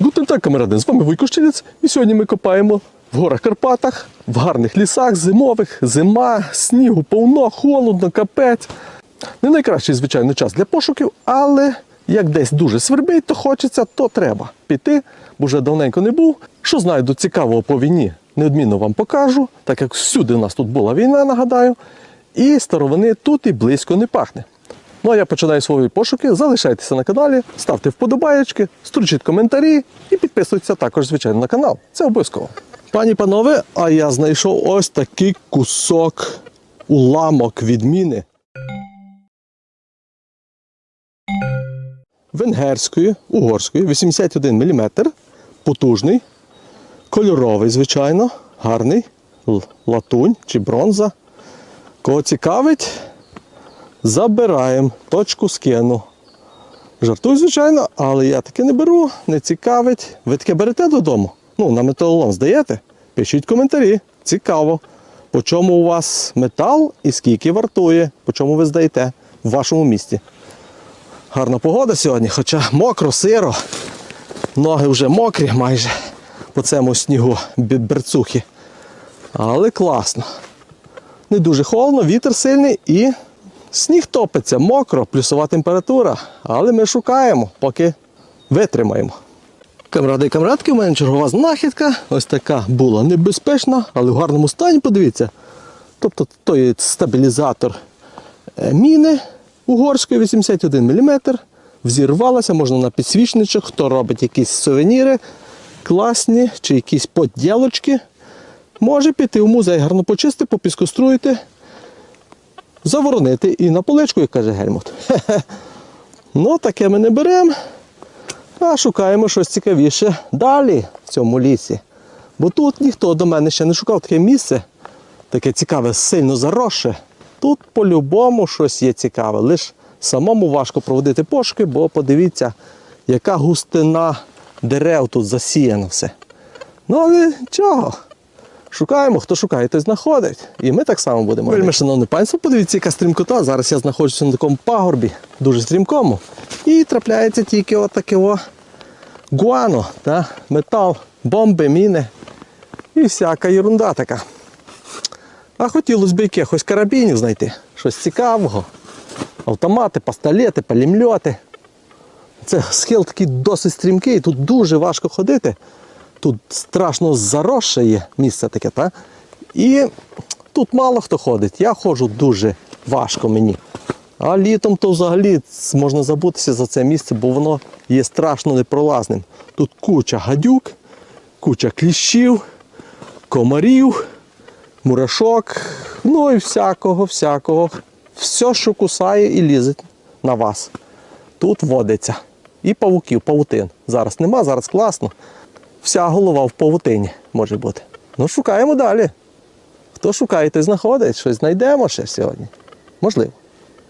Гутен так, камеради, з вами Вуйко Щелець, і сьогодні ми копаємо в горах Карпатах, в гарних лісах, зимових, зима, снігу, повно, холодно, капець. Не найкращий, звичайно, час для пошуків, але як десь дуже свербить, то хочеться, то треба піти, бо вже давненько не був. Що знайду цікавого по війні, неодмінно вам покажу, так як всюди у нас тут була війна, нагадаю, і старовини тут і близько не пахне. Ну а я починаю свої пошуки. Залишайтеся на каналі, ставте вподобаєчки, стручіть коментарі і підписуйтесь також, звичайно, на канал. Це обов'язково. Пані панове, а я знайшов ось такий кусок уламок відміни. Венгерської, угорської, 81 мм, потужний, кольоровий, звичайно, гарний, латунь чи бронза. Кого цікавить, забираємо, точку скину. Жартую, звичайно, але я таке не беру, не цікавить. Ви таке берете додому? Ну, на металолом здаєте? Пишіть коментарі. Цікаво. По чому у вас метал і скільки вартує, по чому ви здаєте в вашому місті. Гарна погода сьогодні, хоча мокро, сиро. Ноги вже мокрі майже по цьому снігу берцухи. Але класно. Не дуже холодно, вітер сильний і сніг топиться, мокро, плюсова температура. Але ми шукаємо, поки витримаємо. Камради і камрадки, у мене чергова знахідка. Ось така була небезпечна, але в гарному стані, подивіться. Тобто той стабілізатор е, міни угорської 81 мм. Взірвалася, можна на підсвічничок, хто робить якісь сувеніри класні чи якісь поділочки. Може піти в музей, гарно почистити, попіскоструїти, заворонити і на поличку, як каже Гельмут. Ну, таке ми не беремо, а шукаємо щось цікавіше далі в цьому лісі. Бо тут ніхто до мене ще не шукав таке місце, таке цікаве, сильно заросше. Тут по-любому щось є цікаве. Лише самому важко проводити пошуки, бо подивіться, яка густина дерев тут засіяно все. Ну, але чого? Шукаємо, хто шукає, той знаходить. І ми так само будемо. Вельми, шановне панство, подивіться, яка стрімкота. Зараз я знаходжуся на такому пагорбі, дуже стрімкому. І трапляється тільки отаке о гуано, та? метал, бомби, міни і всяка ерунда така. А хотілося б якихось карабінів знайти, щось цікавого. Автомати, пістолети, палімльоти. Це схил такий досить стрімкий, тут дуже важко ходити. Тут страшно заросше є місце таке, та? І тут мало хто ходить. Я ходжу дуже важко мені. А літом то взагалі можна забутися за це місце, бо воно є страшно непролазним. Тут куча гадюк, куча кліщів, комарів, мурашок, ну і всякого, всякого. Все, що кусає і лізе на вас. Тут водиться. І павуків, павутин. Зараз нема, зараз класно. Вся голова в павутині може бути. Ну, шукаємо далі. Хто шукає, той знаходить. Щось знайдемо ще сьогодні. Можливо.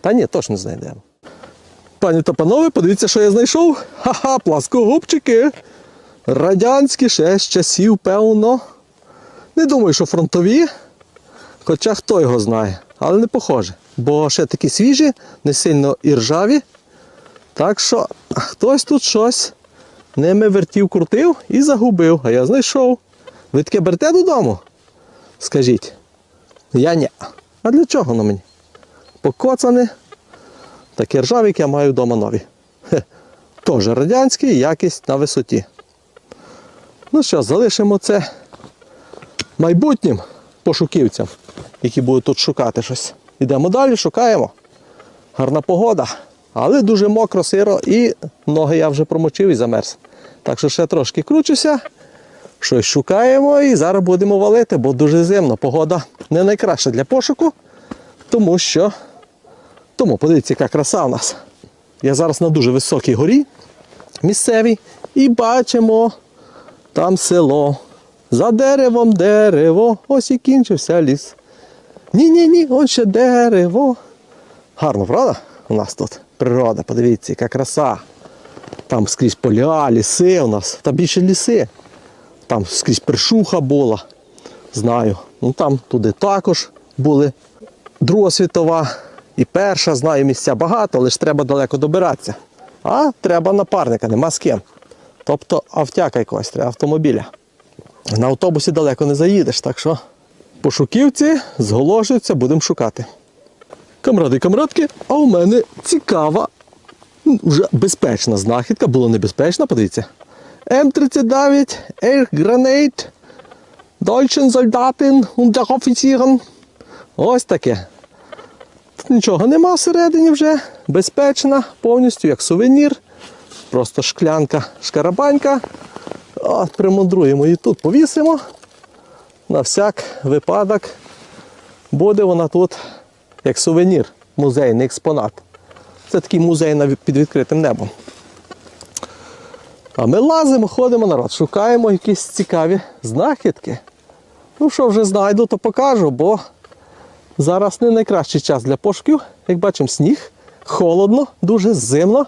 Та ні, точно знайдемо. Пані та панове, подивіться, що я знайшов. Ха-ха, пласкогубчики. Радянські ще з часів, певно. Не думаю, що фронтові. Хоча хто його знає, але не похоже. Бо ще такі свіжі, не сильно і ржаві. Так що хтось тут щось ними вертів, крутив і загубив, а я знайшов. Ви таке берете додому? Скажіть. Я ні. А для чого воно мені? Покоцане. Такі ржаві, як я маю вдома нові. Хе. Теж радянські, якість на висоті. Ну що, залишимо це майбутнім пошуківцям, які будуть тут шукати щось. Йдемо далі, шукаємо. Гарна погода, але дуже мокро, сиро і ноги я вже промочив і замерз. Так що ще трошки кручуся, щось шукаємо і зараз будемо валити, бо дуже зимно. Погода не найкраща для пошуку, тому що. Тому подивіться, яка краса у нас. Я зараз на дуже високій горі місцевій і бачимо там село. За деревом дерево, ось і кінчився ліс. Ні-ні-ні, ось ще дерево. Гарно, правда? У нас тут природа, подивіться, яка краса. Там скрізь поля, ліси у нас, та більше ліси. Там скрізь першуха була. Знаю. Ну там туди також були. Друга світова і перша, знаю, місця багато, але ж треба далеко добиратися. А треба напарника, нема з ким. Тобто автяка якогось треба автомобіля. На автобусі далеко не заїдеш, так що пошуківці зголошуються, будемо шукати. Камради і камрадки, а у мене цікава, вже безпечна знахідка, було небезпечна, подивіться. М39 Air Grenade Deutschen Soldaten und der Offizieren. Ось таке. Тут нічого нема всередині вже. Безпечна, повністю як сувенір. Просто шклянка, шкарабанька. От, примундруємо її тут, повісимо. На всяк випадок буде вона тут як сувенір, музейний експонат. Це такий музей під відкритим небом. А ми лазимо, ходимо народ, шукаємо якісь цікаві знахідки. Ну, що вже знайду, то покажу, бо зараз не найкращий час для пошуків. Як бачимо, сніг, холодно, дуже зимно,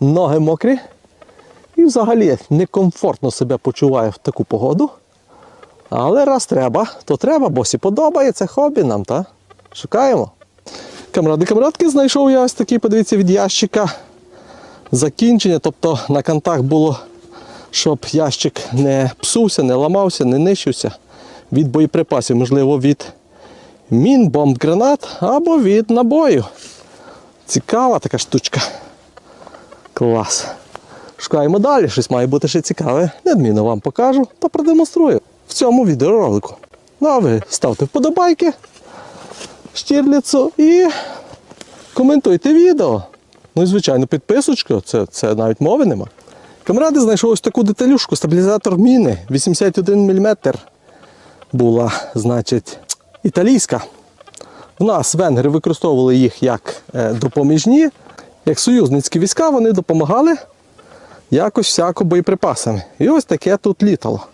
ноги мокрі. І взагалі некомфортно себе почуваю в таку погоду. Але раз треба, то треба, бо сі подобається хобі нам, та? Шукаємо. Камради, камрадки, знайшов я ось такий, подивіться, від ящика закінчення. Тобто на кантах було, щоб ящик не псувся, не ламався, не нищився від боєприпасів, можливо, від мін, бомб, гранат або від набою. Цікава така штучка. Клас. Шукаємо далі, щось має бути ще цікаве. Недмінно вам покажу та продемонструю в цьому відеоролику. Ну а ви ставте вподобайки, штірліцу і коментуйте відео. Ну і звичайно, підписочку, це, це навіть мови нема. Камради знайшов ось таку деталюшку, стабілізатор міни 81 мм. Була, значить, італійська. В нас венгри використовували їх як е, допоміжні, як союзницькі війська, вони допомагали якось всяко боєприпасами. І ось таке тут літало.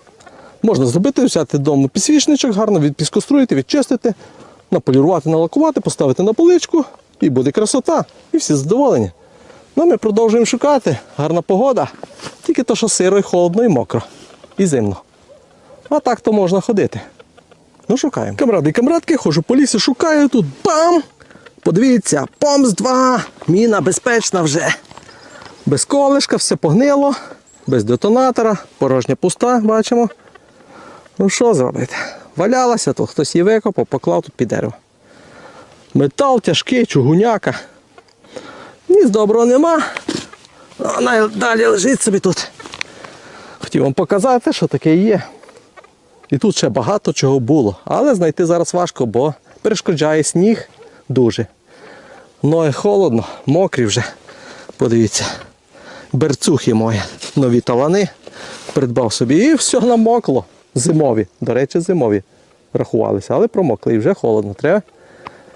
Можна зробити, взяти вдома підсвічничок, гарно відпіскоструїти, відчистити, наполірувати, налакувати, поставити на поличку і буде красота. І всі задоволені. Ну, ми продовжуємо шукати. Гарна погода. Тільки то, що сиро і холодно, і мокро. І зимно. А так то можна ходити. Ну, шукаємо. Камради і камрадки, ходжу по лісі, шукаю тут. Бам! Подивіться, помс 2. Міна безпечна вже. Без колишка, все погнило, без детонатора, порожня пуста, бачимо. Ну що зробити? Валялася тут, хтось її викопав, поклав тут під дерево. Метал тяжкий, чугуняка. Ніс доброго нема. Вона далі лежить собі тут. Хотів вам показати, що таке є. І тут ще багато чого було. Але знайти зараз важко, бо перешкоджає сніг дуже. Ноги холодно, мокрі вже. Подивіться. Берцухи мої, нові талани. Придбав собі і все намокло. Зимові. До речі, зимові рахувалися, але промокли і вже холодно. Треба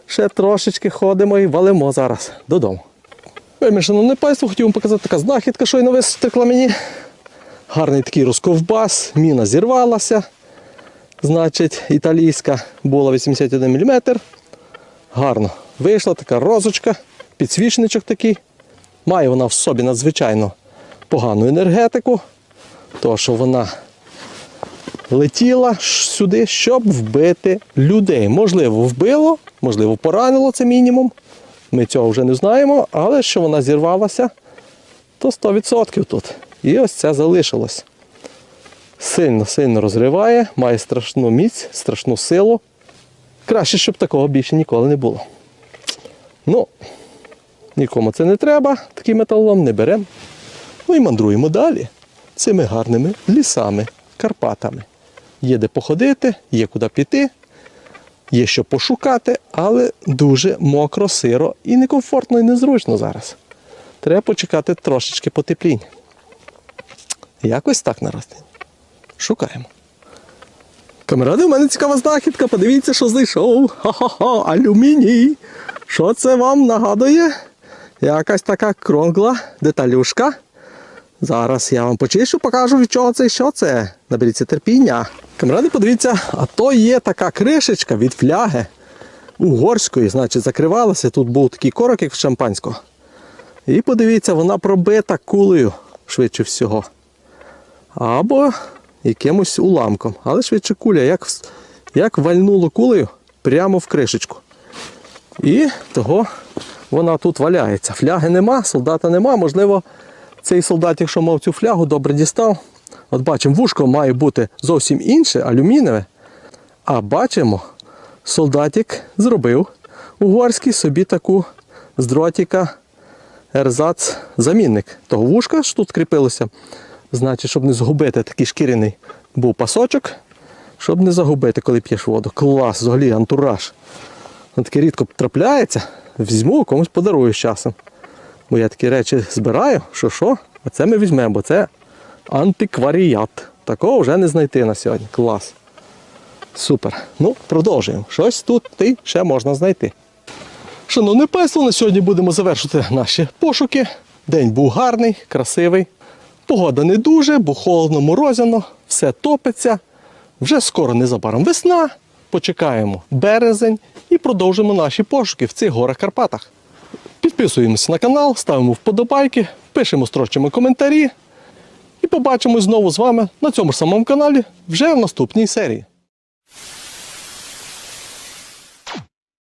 ще трошечки ходимо і валимо зараз додому. Вельми, шановне панство, хотів вам показати така знахідка, що й щойно вистекла мені. Гарний такий розковбас, міна зірвалася. Значить, італійська була 81 мм. Гарно вийшла така розочка, підсвічничок такий. Має вона в собі надзвичайно погану енергетику, то що вона летіла сюди, щоб вбити людей. Можливо, вбило, можливо, поранило це мінімум. Ми цього вже не знаємо, але що вона зірвалася, то 100% тут. І ось це залишилось. Сильно-сильно розриває, має страшну міць, страшну силу. Краще, щоб такого більше ніколи не було. Ну, нікому це не треба, такий металолом не беремо. Ну і мандруємо далі цими гарними лісами, Карпатами. Є де походити, є куди піти, є що пошукати, але дуже мокро, сиро і некомфортно і незручно зараз. Треба почекати трошечки потепління. Якось так народ. Шукаємо. Камеради, у мене цікава знахідка. Подивіться, що знайшов. Ха-ха-ха, алюміній. Що це вам нагадує? Якась така кругла деталюшка. Зараз я вам почищу, покажу від чого це і що це. Наберіться терпіння. Камеради, подивіться, а то є така кришечка від фляги угорської, значить, закривалася. Тут був такий корок, як в шампанського. І подивіться, вона пробита кулею, швидше всього. Або якимось уламком. Але швидше куля, як, як вальнуло кулею прямо в кришечку. І того вона тут валяється. Фляги нема, солдата нема, можливо, цей солдат, якщо мав цю флягу, добре дістав. От бачимо, вушко має бути зовсім інше, алюмінієве. А бачимо, солдатик зробив угорський собі таку з дротика ерзац замінник. Того вушка що тут кріпилося. Значить, щоб не загубити такий шкіряний був пасочок, щоб не загубити, коли п'єш воду. Клас, взагалі антураж. Ну, таке рідко трапляється, візьму, комусь подарую з часом. Бо я такі речі збираю, що що, а це ми візьмемо, бо це антикваріат. Такого вже не знайти на сьогодні. Клас. Супер. Ну, продовжуємо. Щось тут і ще можна знайти. Шановне панство, на сьогодні будемо завершити наші пошуки. День був гарний, красивий. Погода не дуже, бо холодно, морозяно, все топиться. Вже скоро незабаром весна. Почекаємо березень і продовжимо наші пошуки в цих горах Карпатах. Підписуємося на канал, ставимо вподобайки, пишемо, строчимо коментарі. І побачимось знову з вами на цьому ж самому каналі вже в наступній серії.